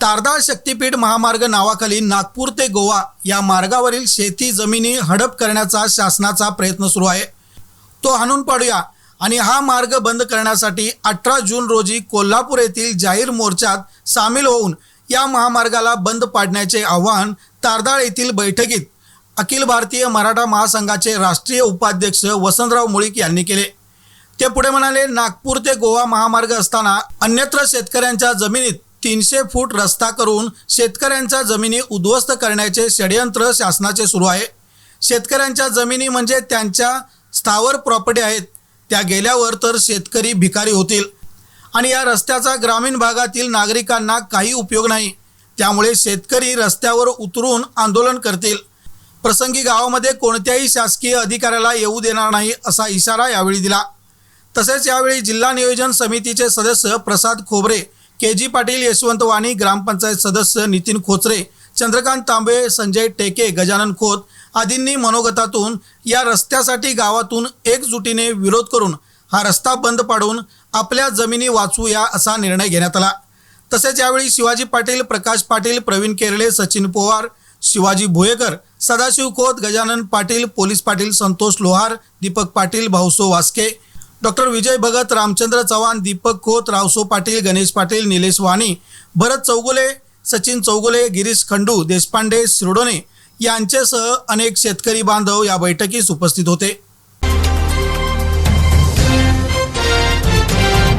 तारदाळ शक्तीपीठ महामार्ग नावाखाली नागपूर ते गोवा या मार्गावरील शेती जमिनी हडप करण्याचा शासनाचा प्रयत्न सुरू आहे. तो हाणून पाडूया आणि हा मार्ग बंद करण्यासाठी अठरा जून रोजी कोल्हापूर येथील जाहीर मोर्चात सामील होऊन या महामार्गाला बंद पाडण्याचे आवाहन तारदाळ येथील बैठकीत अखिल भारतीय मराठा महासंघाचे राष्ट्रीय उपाध्यक्ष वसंतराव मुळीक यांनी केले. ते पुढे म्हणाले नागपूर ते गोवा महामार्ग असताना अन्यत्र शेतकऱ्यांच्या जमिनीत तीनशे फूट रस्ता करून शेतकऱ्यांच्या जमिनी उद्ध्वस्त करण्याचे षडयंत्र शासनाचे सुरू आहे. शेतकऱ्यांच्या जमिनी म्हणजे त्यांच्या स्थावर प्रॉपर्टी आहेत. त्या गेल्यावर तर शेतकरी भिकारी होतील. आणि या रस्त्याचा ग्रामीण भागातील नागरिकांना काही उपयोग नाही. त्यामुळे शेतकरी रस्त्यावर उतरून आंदोलन करतील. प्रसंगी गावामध्ये कोणत्याही शासकीय अधिकाऱ्याला येऊ देणार नाही असा इशारा यावेळी दिला. तसेच यावेळी जिल्हा नियोजन समितीचे सदस्य प्रसाद खोबरे के जी पाटील यशवंत वाणी ग्रामपंचायत सदस्य नितीन खोचरे चंद्रकांत तांबे संजय टेके गजानन खोत आदींनी मनोगतातून या रस्त्यासाठी गावातून एकजुटीने विरोध करून हा रस्ता बंद पाडून आपल्या जमिनी वाचवूया असा निर्णय घेण्यात आला. तसेच यावेळी शिवाजी पाटील प्रकाश पाटील प्रवीण केरळे सचिन पवार शिवाजी भोयेकर सदाशिव खोत गजानन पाटील पोलीस पाटील संतोष लोहार दीपक पाटील भाऊसो वास्के डॉक्टर विजय भगत रामचंद्र चव्हाण दीपक खोत रावसो पाटील गणेश पाटील निलेश वाणी भरत चौगुले सचिन चौगुले गिरीश खंडू देशपांडे शिरोडोने यांच्यासह अनेक शेतकरी बांधव या बैठकीस उपस्थित होते.